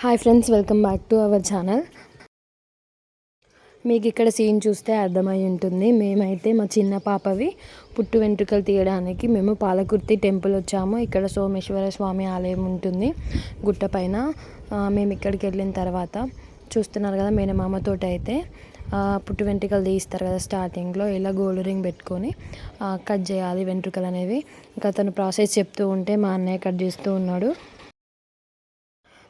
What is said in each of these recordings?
Hi friends welcome back to our channel మీకు ఇక్కడ scene చూస్తే అర్థమై ఉంటుంది. మేమైతే మా చిన్న పాపవి పుట్టు వెంట్రుకలు తీయడానికి మేము పాలకుర్తి టెంపుల్ వచ్చాము. ఇక్కడ సోమేశ్వర స్వామి ఆలయం ఉంటుంది గుట్టపైన మేము ఇక్కడికి వెళ్ళిన తర్వాత చూస్తున్నారు కదా మేనమామతోటి అయితే పుట్టు వెంట్రుకలు తీస్తారు కదా స్టార్టింగ్లో ఇలా గోల్డ్ రింగ్ పెట్టుకొని కట్ చేయాలి వెంట్రుకలు అనేవి. ఇంకా తను ప్రాసెస్ చెప్తూ ఉంటే మా అన్నయ్య కట్ చేస్తూ ఉన్నాడు.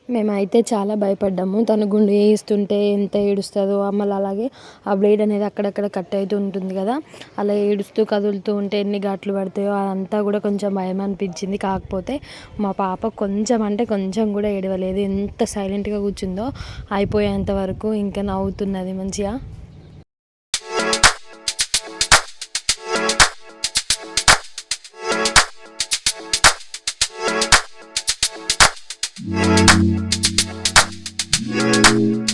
మేమైతే చాలా భయపడ్డాము. తను గుండు వేయిస్తుంటే ఎంత ఏడుస్తుందో మళ్ళీ అలాగే ఆ బ్లేడ్ అనేది అక్కడక్కడ కట్ అవుతూ ఉంటుంది కదా. అలా ఏడుస్తూ కదులుతూ ఉంటే ఎన్ని ఘాట్లు పడతాయో అదంతా కూడా కొంచెం భయం అనిపించింది. కాకపోతే మా పాప కొంచెం అంటే కొంచెం కూడా ఏడవలేదు. ఎంత సైలెంట్గా కూర్చుందో అయిపోయేంత వరకు ఇంకా నవ్వుతున్నది మంచిగా. you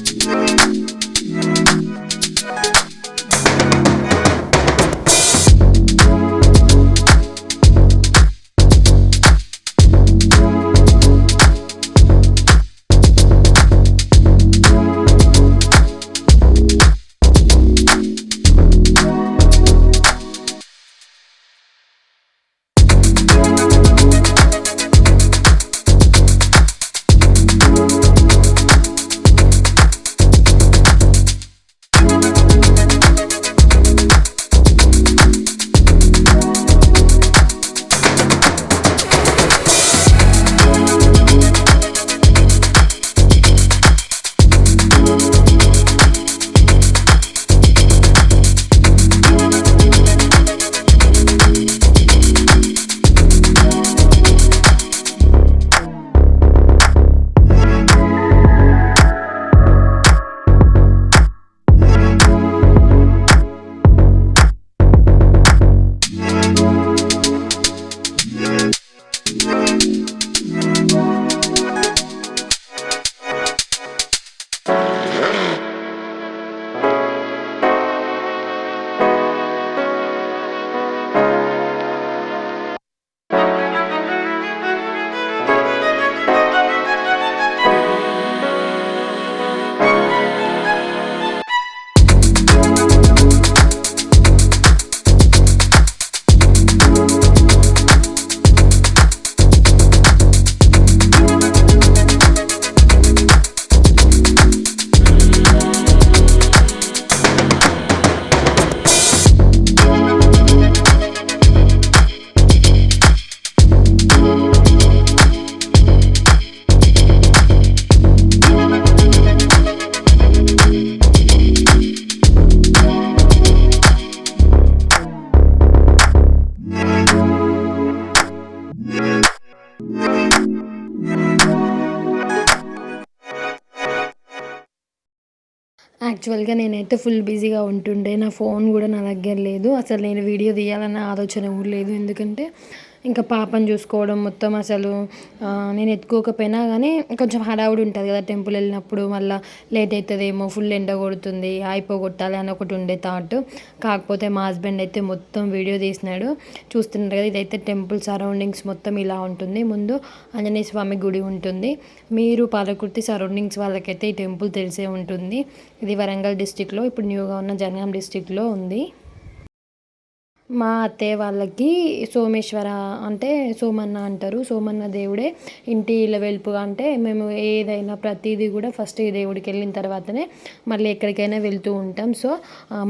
యాక్చువల్గా నేనైతే ఫుల్ బిజీగా ఉంటుండే. నా ఫోన్ కూడా నా దగ్గర లేదు. అసలు నేను వీడియో తీయాలన్న ఆలోచన కూడా లేదు. ఎందుకంటే ఇంకా పాపను చూసుకోవడం మొత్తం అసలు నేను ఎత్తుకోకపోయినా కానీ కొంచెం హడావుడి ఉంటుంది కదా టెంపుల్ వెళ్ళినప్పుడు. మళ్ళీ లేట్ అవుతుందేమో ఫుల్ ఎండ కొడుతుంది అయిపోగొట్టాలి అని ఒకటి ఉండే థాట్ కాకపోతే మా హస్బెండ్ అయితే మొత్తం వీడియో తీసినాడు. చూస్తున్నారు కదా ఇదైతే టెంపుల్ సరౌండింగ్స్ మొత్తం ఇలా ఉంటుంది. ముందు ఆంజనేయ స్వామి గుడి ఉంటుంది. మీరు పాలకుర్తి సరౌండింగ్స్ వాళ్ళకైతే ఈ టెంపుల్ తెలిసే ఉంటుంది. ఇది వరంగల్ డిస్టిక్లో ఇప్పుడు న్యూగా ఉన్న జనగాం డిస్టిక్లో ఉంది. మా అత్తయ్య వాళ్ళకి సోమేశ్వర అంటే సోమన్న అంటారు. సోమన్న దేవుడే ఇంటి వెలుపుగా అంటే మేము ఏదైనా ప్రతిదీ కూడా ఫస్ట్ ఈ దేవుడికి వెళ్ళిన తర్వాతనే మళ్ళీ ఎక్కడికైనా వెళ్తూ ఉంటాం. సో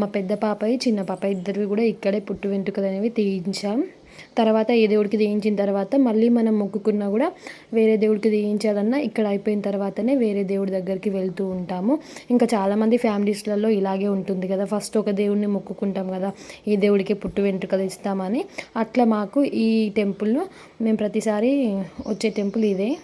మా పెద్ద పాపయ్య చిన్న పాప ఇద్దరు కూడా ఇక్కడే పుట్టు వెంట్రుకలు అనేవి తీయించాం. తర్వాత ఏ దేవుడికి తీయించిన తర్వాత మళ్ళీ మనం మొక్కుకున్నా కూడా వేరే దేవుడికి తీయించాలన్నా ఇక్కడ అయిపోయిన తర్వాతనే వేరే దేవుడి దగ్గరికి వెళ్తూ ఉంటాము. ఇంకా చాలామంది ఫ్యామిలీస్లలో ఇలాగే ఉంటుంది కదా. ఫస్ట్ ఒక దేవుడిని మొక్కుకుంటాం కదా. ఈ దేవుడికి పుట్టు వెంట్రుకలు ఇస్తామని. అట్లా మాకు ఈ టెంపుల్ను మేము ప్రతిసారి వచ్చే టెంపుల్ ఇదే.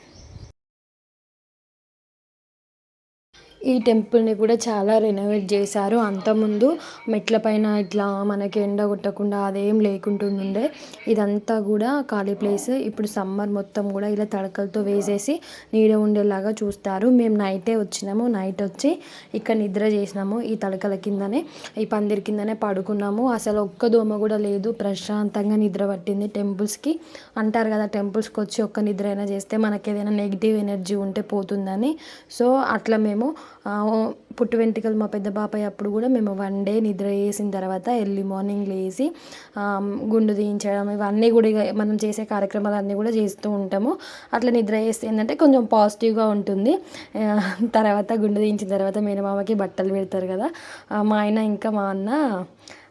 ఈ టెంపుల్ని కూడా చాలా రెనోవేట్ చేశారు. అంతకుముందు మెట్ల పైన ఇట్లా మనకి ఎండ కొట్టకుండా అదేం లేకుంటుండే ఇదంతా కూడా ఖాళీ ప్లేస్ ఇప్పుడు సమ్మర్ మొత్తం కూడా ఇలా తడకలతో వేసేసి నీడ ఉండేలాగా చూస్తారు. మేము నైటే వచ్చినాము. నైట్ వచ్చి ఇక్కడ నిద్ర చేసినాము ఈ తడకల కిందనే. ఈ పందిరి కిందనే పడుకున్నాము. అసలు ఒక్క దోమ కూడా లేదు. ప్రశాంతంగా నిద్ర పట్టింది టెంపుల్స్కి అంటారు కదా టెంపుల్స్కి వచ్చి ఒక్క నిద్ర అయినా చేస్తే మనకి ఏదైనా నెగిటివ్ ఎనర్జీ ఉంటే పోతుందని. సో అట్లా మేము పుట్టు వెంట్రుకలు మా పెద్ద బాబాయ్ అప్పుడు కూడా మేము వన్ డే నిద్ర వేసిన తర్వాత ఎర్లీ మార్నింగ్ లేచి గుండు తీయించడం ఇవన్నీ కూడా మనం చేసే కార్యక్రమాలు అన్నీ కూడా చేస్తూ ఉంటాము. అట్లా నిద్ర చేస్తే ఏంటంటే కొంచెం పాజిటివ్గా ఉంటుంది. తర్వాత గుండు తీయించిన తర్వాత మేనమామకి బట్టలు పెడతారు కదా. మా ఆయన ఇంకా మా అన్న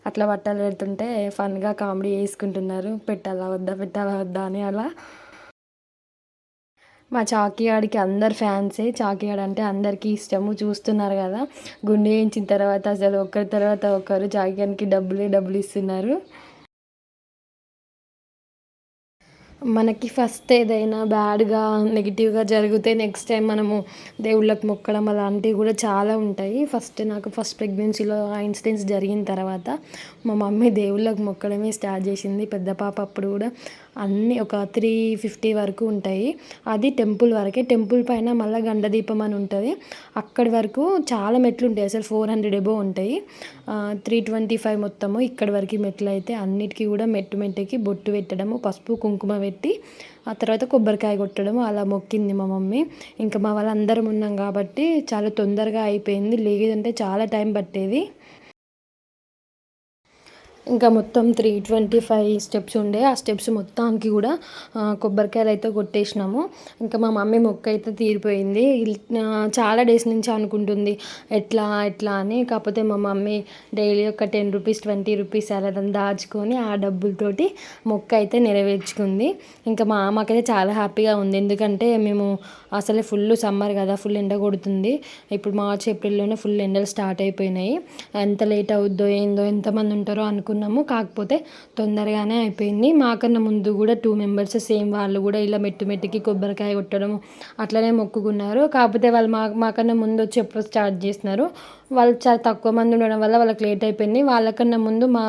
అట్లా బట్టలు పెడుతుంటే ఫన్గా కామెడీ వేసుకుంటున్నారు పెట్టాలా వద్దా పెట్టాలా వద్దా అని అలా మా చాకియాడికి అందరు ఫ్యాన్సే. చాకియాడ్ అంటే అందరికీ ఇష్టము చూస్తున్నారు కదా. గుండె వేయించిన తర్వాత అసలు ఒకరి తర్వాత ఒకరు చాకియానికి డబ్బులే డబ్బులు ఇస్తున్నారు. మనకి ఫస్ట్ ఏదైనా బ్యాడ్గా నెగిటివ్గా జరిగితే నెక్స్ట్ టైం మనము దేవుళ్ళకి మొక్కడం అలాంటివి కూడా చాలా ఉంటాయి. ఫస్ట్ నాకు ఫస్ట్ ప్రెగ్నెన్సీలో ఆ ఇన్సిడెంట్స్ జరిగిన తర్వాత మా మమ్మీ దేవుళ్ళకి మొక్కడమే స్టార్ట్ చేసింది. పెద్ద పాప అప్పుడు కూడా అన్నీ ఒక త్రీ ఫిఫ్టీ వరకు ఉంటాయి. అది టెంపుల్ వరకే. టెంపుల్ పైన మళ్ళీ గండదీపం అని ఉంటుంది. అక్కడి వరకు చాలా మెట్లు ఉంటాయి. అసలు ఫోర్ హండ్రెడ్ ఎబో ఉంటాయి. త్రీ ట్వంటీ ఫైవ్ మొత్తము ఇక్కడి వరకు మెట్లు అయితే అన్నిటికీ కూడా మెట్టు మెట్టుకి బొట్టు పెట్టడము పసుపు కుంకుమ పెట్టి ఆ తర్వాత కొబ్బరికాయ కొట్టడం అలా మొక్కింది మా మమ్మీ. ఇంకా మా వాళ్ళందరం ఉన్నాం కాబట్టి చాలా తొందరగా అయిపోయింది. లేదంటే చాలా టైం పట్టేది. ఇంకా మొత్తం త్రీ ట్వంటీ ఫైవ్ స్టెప్స్ ఉండే. ఆ స్టెప్స్ మొత్తానికి కూడా కొబ్బరికాయలు అయితే కొట్టేసినాము. ఇంకా మా మమ్మీ మొక్క అయితే తీరిపోయింది. చాలా డేస్ నుంచి అనుకుంటుంది ఎట్లా ఎట్లా అని. కాకపోతే మా మమ్మీ డైలీ ఒక టెన్ రూపీస్ ట్వంటీ రూపీస్ అలా దాచుకొని ఆ డబ్బులతోటి మొక్క అయితే నెరవేర్చుకుంది. ఇంకా మా అమ్మకైతే చాలా హ్యాపీగా ఉంది. ఎందుకంటే మేము అసలే ఫుల్ సమ్మర్ కదా ఫుల్ ఎండ కొడుతుంది. ఇప్పుడు మార్చ్ ఏప్రిల్లోనే ఫుల్ ఎండలు స్టార్ట్ అయిపోయినాయి. ఎంత లేట్ అవుద్దో ఏందో ఎంతమంది ఉంటారో అనుకున్నాం అనుకున్నాము కాకపోతే తొందరగానే అయిపోయింది. మాకన్నా ముందు కూడా టూ మెంబర్స్ సేమ్ వాళ్ళు కూడా ఇలా మెట్టు మెట్టుకి కొబ్బరికాయ కొట్టడం అట్లనే మొక్కుకున్నారు. కాకపోతే వాళ్ళు మా మాకన్నా ముందు వచ్చి ఎప్పుడు స్టార్ట్ చేసినారు వాళ్ళు చాలా తక్కువ మంది ఉండడం వల్ల వాళ్ళకి లేట్ అయిపోయింది. వాళ్ళకన్నా ముందు మా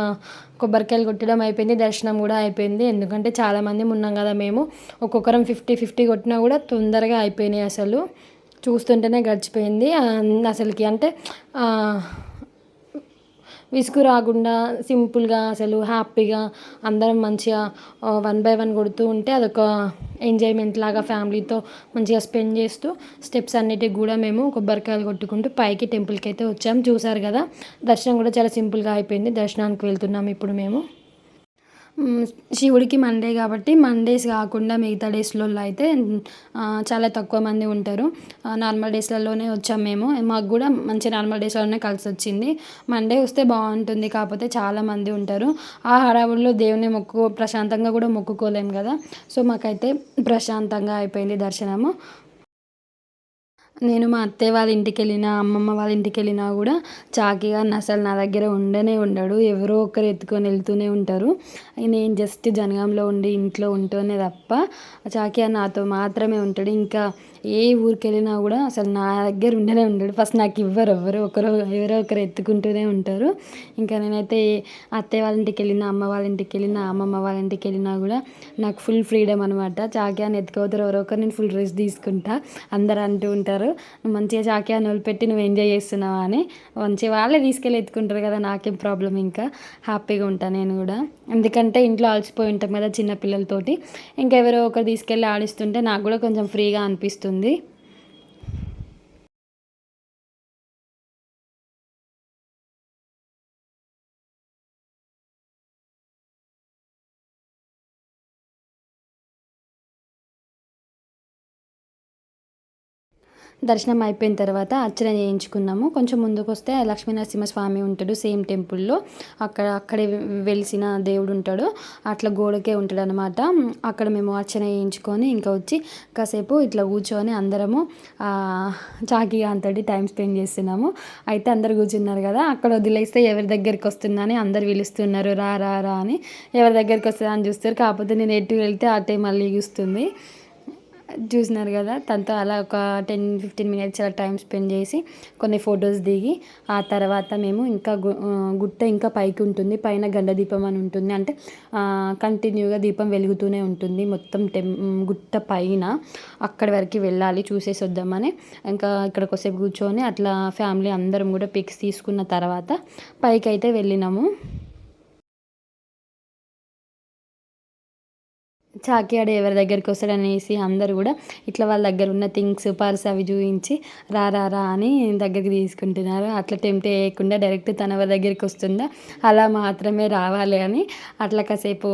కొబ్బరికాయలు కొట్టడం అయిపోయింది. దర్శనం కూడా అయిపోయింది. ఎందుకంటే చాలామంది ఉన్నాం కదా మేము. ఒక్కొక్కరం ఫిఫ్టీ ఫిఫ్టీ కొట్టినా కూడా తొందరగా అయిపోయినాయి అసలు. చూస్తుంటేనే గడిచిపోయింది. అసలుకి అంటే విసుగు రాకుండా సింపుల్గా అసలు హ్యాపీగా అందరం మంచిగా వన్ బై వన్ కొడుతూ ఉంటే అదొక ఎంజాయ్మెంట్ లాగా ఫ్యామిలీతో మంచిగా స్పెండ్ చేస్తూ స్టెప్స్ అన్నిటికి కూడా మేము కొబ్బరికాయలు కొట్టుకుంటూ పైకి టెంపుల్కి అయితే వచ్చాము చూసారు కదా దర్శనం కూడా చాలా సింపుల్గా అయిపోయింది. దర్శనానికి వెళ్తున్నాము ఇప్పుడు మేము. శివుడికి మండే కాబట్టి మండేస్ కాకుండా మిగతా డేస్లలో అయితే చాలా తక్కువ మంది ఉంటారు. నార్మల్ డేస్లలోనే వచ్చాం మేము. మాకు కూడా మంచి నార్మల్ డేస్లోనే కలిసి వచ్చింది. మండే వస్తే బాగుంటుంది కాకపోతే చాలా మంది ఉంటారు. ఆ హడావుల్లో దేవుని మొక్కు ప్రశాంతంగా కూడా మొక్కుకోలేము కదా. సో మాకైతే ప్రశాంతంగా అయిపోయింది దర్శనము. నేను మా అత్తయ్య వాళ్ళ ఇంటికి వెళ్ళినా అమ్మమ్మ వాళ్ళ ఇంటికి వెళ్ళినా కూడా చాకిగా అసలు నా దగ్గర ఉండనే ఉండడు. ఎవరో ఒకరు ఎత్తుకొని వెళ్తూనే ఉంటారు. నేను జస్ట్ జనగాంలో ఉండి ఇంట్లో ఉంటూనే తప్ప చాకియా నాతో మాత్రమే ఉంటాడు. ఇంకా ఏ ఊరికి వెళ్ళినా కూడా అసలు నా దగ్గర ఉండనే ఉండడు. ఫస్ట్ నాకు ఇవ్వరు ఎవరు ఒకరు ఎవరో ఒకరు ఎత్తుకుంటూనే ఉంటారు. ఇంకా నేనైతే అత్తయ్య వాళ్ళ ఇంటికి వెళ్ళినా అమ్మ వాళ్ళ ఇంటికి వెళ్ళినా అమ్మమ్మ వాళ్ళ ఇంటికి వెళ్ళినా కూడా నాకు ఫుల్ ఫ్రీడమ్ అనమాట చాక్యాన్ని ఎత్తుకోతారు ఎవరో ఒకరు నేను ఫుల్ రెస్ట్ తీసుకుంటా. అందరు అంటూ ఉంటారు మంచిగా చాక్యాన్ని వదిలిపెట్టి నువ్వు ఎంజాయ్ చేస్తున్నావా? అని. మంచిగా వాళ్ళే తీసుకెళ్ళి ఎత్తుకుంటారు కదా నాకేం ప్రాబ్లం ఇంకా హ్యాపీగా ఉంటాను నేను కూడా. ఎందుకంటే ఇంట్లో అలసిపోయి ఉంటాం కదా చిన్నపిల్లలతోటి ఇంకెవరో ఒకరు తీసుకెళ్ళి ఆడిస్తుంటే నాకు కూడా కొంచెం ఫ్రీగా అనిపిస్తుంది. దర్శనం అయిపోయిన తర్వాత అర్చన చేయించుకున్నాము. కొంచెం ముందుకు వస్తే లక్ష్మీనరసింహస్వామి ఉంటాడు సేమ్ టెంపుల్లో అక్కడ అక్కడే వెలిసిన దేవుడు ఉంటాడు. అట్లా గోడకే ఉంటాడు అనమాట అక్కడ మేము అర్చన చేయించుకొని ఇంకా వచ్చి కాసేపు ఇట్లా కూర్చొని అందరము చాకీగా అంతటి టైం స్పెండ్ చేస్తున్నాము. అయితే అందరు కూర్చున్నారు కదా అక్కడ వదిలేస్తే ఎవరి దగ్గరికి వస్తుందని అందరు పిలుస్తున్నారు రా రా రా అని. ఎవరి దగ్గరికి వస్తుందని చూస్తారు. కాకపోతే నేను ఎటు వెళ్తే అటే మళ్ళీ చూస్తుంది. చూసినారు కదా తనతో అలా ఒక టెన్ ఫిఫ్టీన్ మినిట్స్ అలా టైం స్పెండ్ చేసి కొన్ని ఫొటోస్ దిగి ఆ తర్వాత మేము ఇంకా గుట్ట ఇంకా పైకి ఉంటుంది పైన గండ దీపం అని ఉంటుంది. అంటే కంటిన్యూగా దీపం వెలుగుతూనే ఉంటుంది మొత్తం టెం గుట్ట పైన. అక్కడి వరకు వెళ్ళాలి చూసేసి వద్దామని ఇంకా ఇక్కడ కొద్దిసేపు కూర్చొని అట్లా ఫ్యామిలీ అందరం కూడా పిక్స్ తీసుకున్న తర్వాత పైకి అయితే వెళ్ళినాము. చాకియాడు ఎవరి దగ్గరికి వస్తాడనేసి అందరు కూడా ఇట్లా వాళ్ళ దగ్గర ఉన్న థింగ్స్ పర్స్ అవి చూపించి రా రా రా అని దగ్గరికి తీసుకుంటున్నారు. అట్లా టెంప్ట్ చేయకుండా డైరెక్ట్ తన ఎవరి దగ్గరికి వస్తుందా? అలా మాత్రమే రావాలి అని అట్లా కాసేపు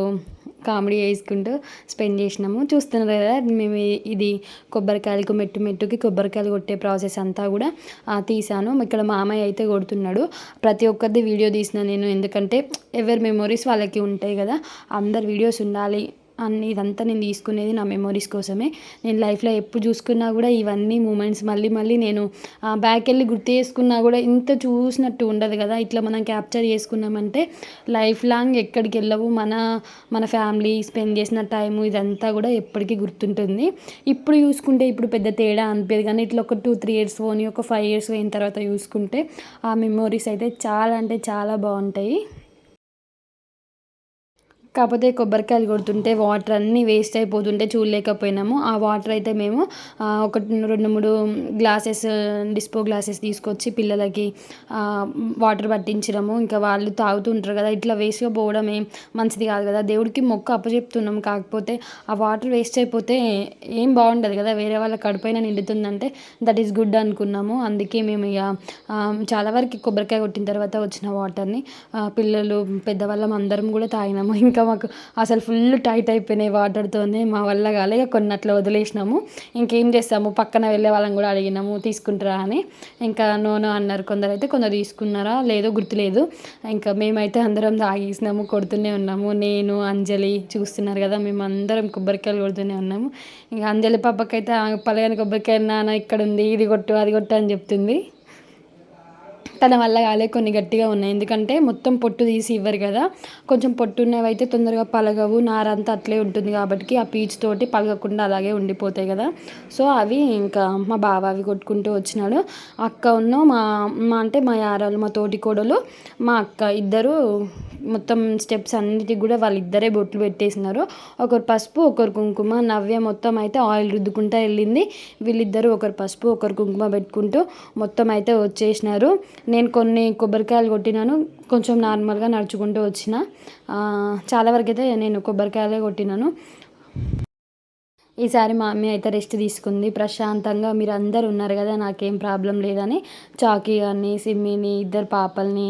కామెడీ వేసుకుంటూ స్పెండ్ చేసినాము. చూస్తున్నారు కదా మేము ఇది కొబ్బరికాయలకు మెట్టు మెట్టుకి కొబ్బరికాయలు కొట్టే ప్రాసెస్ అంతా కూడా తీసాను. ఇక్కడ మామయ్య అయితే కొడుతున్నాడు. ప్రతి ఒక్కరిది వీడియో తీసిన నేను. ఎందుకంటే ఎవరి మెమొరీస్ వాళ్ళకి ఉంటాయి కదా అందరు వీడియోస్ ఉండాలి అన్ని ఇదంతా నేను తీసుకునేది నా మెమొరీస్ కోసమే. నేను లైఫ్లో ఎప్పుడు చూసుకున్నా కూడా ఇవన్నీ మూమెంట్స్ మళ్ళీ మళ్ళీ నేను బ్యాక్ వెళ్ళి గుర్తు చేసుకున్నా కూడా ఇంత చూసినట్టు ఉండదు కదా. ఇట్లా మనం క్యాప్చర్ చేసుకున్నామంటే లైఫ్ లాంగ్ ఎక్కడికి వెళ్ళవు. మన మన ఫ్యామిలీ స్పెండ్ చేసిన టైము ఇదంతా కూడా ఎప్పటికీ గుర్తుంటుంది. ఇప్పుడు చూసుకుంటే ఇప్పుడు పెద్ద తేడా అనిపేది కానీ ఇట్లా ఒక టూ త్రీ ఇయర్స్ పోని ఒక ఫైవ్ ఇయర్స్ పోయిన తర్వాత చూసుకుంటే ఆ మెమొరీస్ అయితే చాలా అంటే చాలా బాగుంటాయి. కాకపోతే కొబ్బరికాయలు కొడుతుంటే వాటర్ అన్నీ వేస్ట్ అయిపోతుంటే చూడలేకపోయినాము. ఆ వాటర్ అయితే మేము ఒక రెండు మూడు గ్లాసెస్ డిస్పో గ్లాసెస్ తీసుకొచ్చి పిల్లలకి వాటర్ పట్టించడము ఇంకా వాళ్ళు తాగుతుంటారు కదా ఇట్లా వేస్ట్గా పోవడం ఏం మంచిది కాదు కదా. దేవుడికి మొక్క అప్పచెప్తున్నాం కాకపోతే ఆ వాటర్ వేస్ట్ అయిపోతే ఏం బాగుండదు కదా. వేరే వాళ్ళ కడుపైన నిండుతుందంటే దట్ ఈస్ గుడ్ అనుకున్నాము. అందుకే మేము ఇక చాలా వరకు కొబ్బరికాయ కొట్టిన తర్వాత వచ్చిన వాటర్ని పిల్లలు పెద్దవాళ్ళం అందరం కూడా తాగినాము. ఇంకా మాకు అసలు ఫుల్ టైట్ అయిపోయినాయి వాటర్తోనే మా వల్ల కాలే. కొన్ని అట్లా వదిలేసినాము. ఇంకేం చేస్తాము? పక్కన వెళ్ళే వాళ్ళని కూడా అడిగినాము తీసుకుంటారా అని. ఇంకా నోనో అన్నారు కొందరు అయితే కొందరు తీసుకున్నారా? లేదో గుర్తులేదు. ఇంకా మేమైతే అందరం తాగేసినాము కొడుతూనే ఉన్నాము. నేను అంజలి చూస్తున్నారు కదా మేము అందరం కొబ్బరికాయలు కొడుతూనే ఉన్నాము. ఇంకా అంజలి పాపకైతే పలగని కొబ్బరికాయ నాన్న ఇక్కడ ఉంది ఇది కొట్టు అది కొట్టు అని చెప్తుంది. తన వల్ల కాలే కొన్ని గట్టిగా ఉన్నాయి. ఎందుకంటే మొత్తం పొట్టు తీసి ఇవ్వరు కదా. కొంచెం పొట్టు ఉన్నవి అయితే తొందరగా పలగవు. నారంతా అట్లే ఉంటుంది కాబట్టి ఆ పీచ్ తోటి పలగకుండా అలాగే ఉండిపోతాయి కదా. సో అవి ఇంకా మా బావ అవి కొట్టుకుంటూ వచ్చినాడు. అక్క ఉన్న మా మా అంటే మా యారాలు మా తోటి కోడలు మా అక్క ఇద్దరు మొత్తం స్టెప్స్ అన్నిటికి కూడా వాళ్ళిద్దరే బొట్లు పెట్టేసినారు. ఒకరు పసుపు ఒకరు కుంకుమ. నవ్య మొత్తం అయితే ఆయిల్ రుద్దుకుంటా వెళ్ళింది. వీళ్ళిద్దరూ ఒకరు పసుపు ఒకరు కుంకుమ పెట్టుకుంటూ మొత్తం అయితే వచ్చేసినారు. నేను కొన్ని కొబ్బరికాయలు కొట్టినాను. కొంచెం నార్మల్గా నడుచుకుంటూ వచ్చిన. చాలా వరకు అయితే నేను కొబ్బరికాయలే కొట్టినాను. ఈసారి మా అమ్మ అయితే రెస్ట్ తీసుకుంది. ప్రశాంతంగా మీరు అందరు ఉన్నారు కదా నాకేం ప్రాబ్లం లేదని చాకీ గారిని సిమ్మిని ఇద్దరు పాపల్ని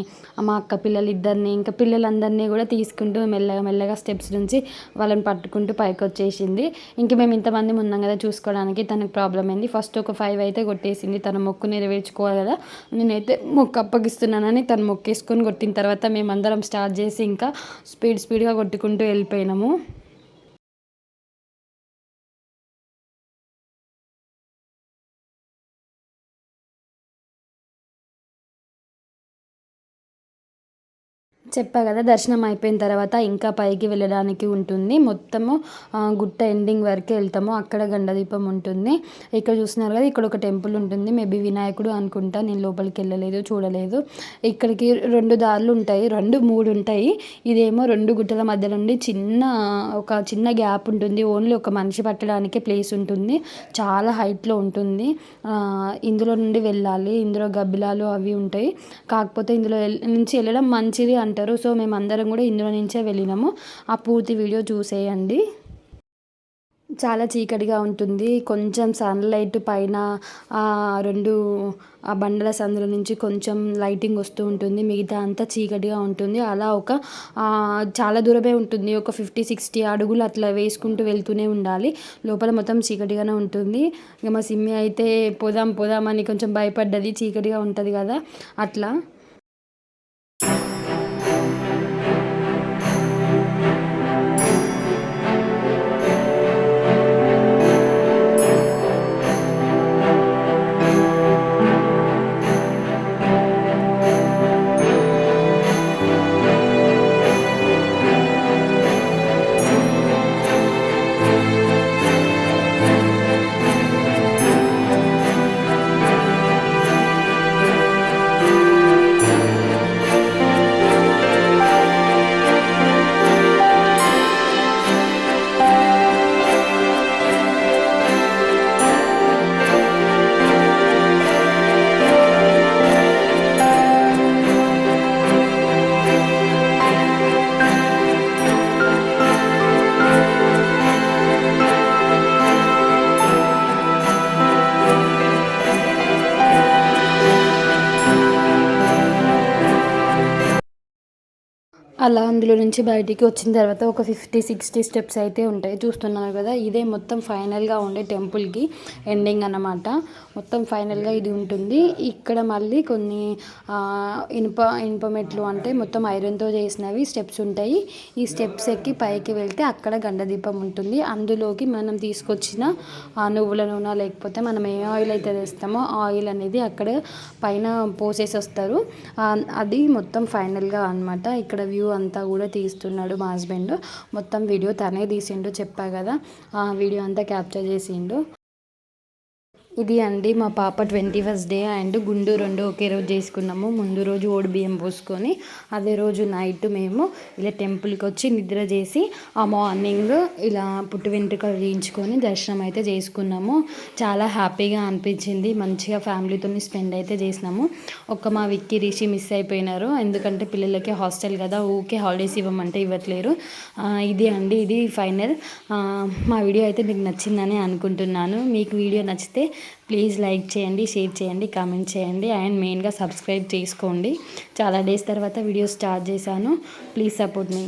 మా అక్క పిల్లలు ఇద్దరిని ఇంకా పిల్లలందరినీ కూడా తీసుకుంటూ మెల్లగా మెల్లగా స్టెప్స్ నుంచి వాళ్ళని పట్టుకుంటూ పైకి వచ్చేసింది ఇంక మేము ఇంతమంది ఉన్నాం కదా చూసుకోవడానికి తనకు ప్రాబ్లం అయింది. ఫస్ట్ ఒక ఫైవ్ అయితే కొట్టేసింది. తన మొక్కు నెరవేర్చుకోవాలి కదా నేనైతే మొక్కు అప్పగిస్తున్నానని తను మొక్కేసుకొని కొట్టిన తర్వాత మేమందరం స్టార్ట్ చేసి ఇంకా స్పీడ్ స్పీడ్గా కొట్టుకుంటూ వెళ్ళిపోయినాము. చెప్పా కదా దర్శనం అయిపోయిన తర్వాత ఇంకా పైకి వెళ్ళడానికి ఉంటుంది. మొత్తము గుట్ట ఎండింగ్ వరకు వెళ్తాము. అక్కడ గండదీపం ఉంటుంది. ఇక్కడ చూస్తున్నారు కదా ఇక్కడ ఒక టెంపుల్ ఉంటుంది. మేబీ వినాయకుడు అనుకుంటా నేను లోపలికి వెళ్ళలేదు చూడలేదు. ఇక్కడికి రెండు దారులు ఉంటాయి రెండు మూడు ఉంటాయి. ఇదేమో రెండు గుట్టల మధ్య నుండి చిన్న ఒక చిన్న గ్యాప్ ఉంటుంది. ఓన్లీ ఒక మనిషి పట్టడానికి ప్లేస్ ఉంటుంది. చాలా హైట్లో ఉంటుంది. ఇందులో నుండి వెళ్ళాలి. ఇందులో గబ్బిలాలు అవి ఉంటాయి. కాకపోతే ఇందులో నుంచి వెళ్ళడం మంచిది అంటారు. అంటారు సో మేము అందరం కూడా ఇందులో నుంచే వెళ్ళినాము. ఆ పూర్తి వీడియో చూసేయండి. చాలా చీకటిగా ఉంటుంది. కొంచెం సన్లైట్ పైన రెండు ఆ బండల సందుల నుంచి కొంచెం లైటింగ్ వస్తూ ఉంటుంది. మిగతా అంతా చీకటిగా ఉంటుంది. అలా ఒక చాలా దూరమే ఉంటుంది. ఒక ఫిఫ్టీ సిక్స్టీ అడుగులు అట్లా వేసుకుంటూ వెళ్తూనే ఉండాలి. లోపల మొత్తం చీకటిగానే ఉంటుంది. ఇక మా సిమ్మి అయితే పోదాం పోదాం అని కొంచెం భయపడ్డది. చీకటిగా ఉంటుంది కదా. అట్లా. అలా అందులో నుంచి బయటికి వచ్చిన తర్వాత ఒక ఫిఫ్టీ సిక్స్టీ స్టెప్స్ అయితే ఉంటాయి. చూస్తున్నారు కదా ఇదే మొత్తం ఫైనల్గా ఉండే టెంపుల్కి ఎండింగ్ అన్నమాట. మొత్తం ఫైనల్గా ఇది ఉంటుంది. ఇక్కడ మళ్ళీ కొన్ని ఇనుప ఇనుప మెట్లు అంటే మొత్తం ఐరన్తో చేసినవి స్టెప్స్ ఉంటాయి. ఈ స్టెప్స్ ఎక్కి పైకి వెళ్తే అక్కడ గండదీపం ఉంటుంది. అందులోకి మనం తీసుకొచ్చిన నువ్వుల నూనె లేకపోతే మనం ఏ ఆయిల్ అయితే తెస్తామో ఆయిల్ అనేది అక్కడ పైన పోసేసి వస్తారు అది మొత్తం ఫైనల్గా అనమాట ఇక్కడ వ్యూ అంతా కూడా తీస్తున్నాడు మా హస్బెండ్. మొత్తం వీడియో తనే తీసిండు చెప్పా కదా. ఆ వీడియో అంతా క్యాప్చర్ చేసిండు. ఇది అండి మా పాప ట్వంటీ ఫస్ట్ డే అండ్ గుండు రెండు ఒకే రోజు చేసుకున్నాము. ముందు రోజు ఓడి బియ్యం పోసుకొని అదే రోజు నైట్ మేము ఇలా టెంపుల్కి వచ్చి నిద్ర చేసి ఆ మార్నింగ్ ఇలా పుట్టు వెంట్రుకలు తీయించుకొని దర్శనం అయితే చేసుకున్నాము. చాలా హ్యాపీగా అనిపించింది. మంచిగా ఫ్యామిలీతో స్పెండ్ అయితే చేసినాము. ఒక్క మా విక్కీ రిషి మిస్ అయిపోయినారు. ఎందుకంటే పిల్లలకి హాస్టల్ కదా ఊకే హాలిడేస్ ఇవ్వమంటే ఇవ్వట్లేరు. ఇది అండి ఇది ఫైనల్ మా వీడియో అయితే మీకు నచ్చిందని అనుకుంటున్నాను. మీకు వీడియో నచ్చితే ప్లీజ్ లైక్ చేయండి షేర్ చేయండి కామెంట్ చేయండి అండ్ మెయిన్గా సబ్స్క్రైబ్ చేసుకోండి. చాలా డేస్ తర్వాత వీడియో స్టార్ట్ చేశాను. Please support me